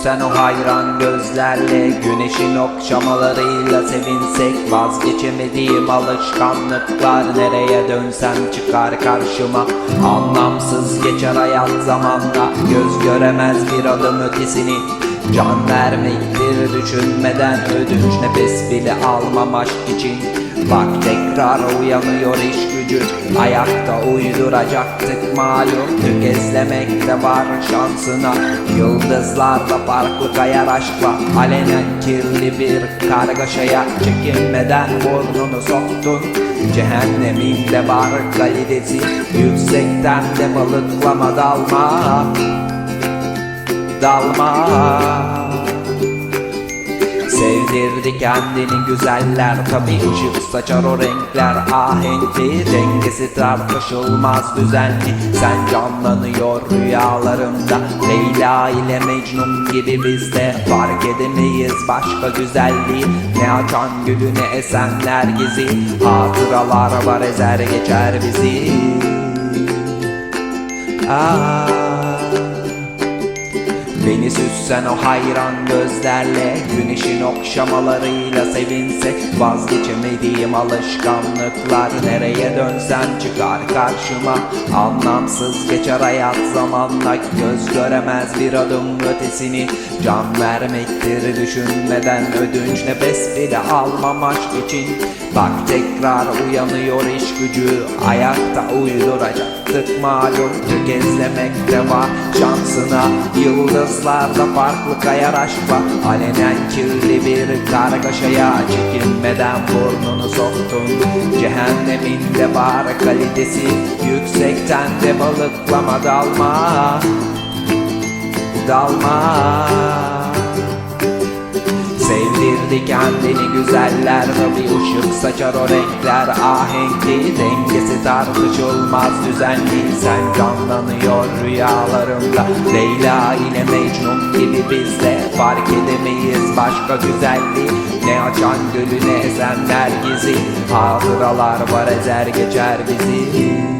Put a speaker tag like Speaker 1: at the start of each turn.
Speaker 1: süssen o hayran gözlerle Güneşin okşamalarıyla sevinsek Vazgeçemediğim alışkanlıklar Nereye dönsem çıkar karşıma. Anlamsız geçer hayat zamanla Göz göremez bir adım ötesini. Can vermektir düşünmeden ödünç nefes bile almam aşk için Bak tekrar uyanıyor iş gücü. Ayakta uyduracaktık malum. Tökezlemek de var şansına. Yıldızlarla farklı kayar aşkla. Alenen kirli bir kargaşaya Çekinmeden burnunu soktun. Cehenneminde var kalitesi Yüksekten de balıklama dalma. Dalma Sevdirdi kendini güzeller. Tabi ışık saçar o renkler. Ahenkli Dengesi tartışılmaz düzenli. Sen canlanıyor rüyalarımda. Leyla ile Mecnun gibi bizde Fark edemeyiz başka güzelliği. Ne açan gülü ne esenler gizi Hatıralar var ezer geçer bizi. Aa. Beni süssen o hayran gözlerle Güneşin okşamalarıyla sevinsek Vazgeçemediğim alışkanlıklar Nereye dönsem çıkar karşıma. Anlamsız geçer hayat zamanla Göz göremez bir adım ötesini. Can vermektir düşünmeden ödünç Nefes bile almam aşk için. Bak tekrar uyanıyor iş gücü Ayakta uyduracaktık malum. Tökezlemek de var şansına Yıldızlarda farklı kayar aşkla. Alenen kirli bir kargaşaya Çekinmeden burnunu soktun. Cehenneminde var kalitesi Yüksekten de balıklama dalma. Dalma. Sevdirdi kendini güzeller Tabi ışık saçar o renkler. Ahenkli Dengesi tartışılmaz düzenli. Sen canlanıyor rüyalarımda. Leyla ile Bizde. Fark edemeyiz başka güzelliği. Ne açan gölü ne esenler gizi Hatıralar var ezer geçer bizi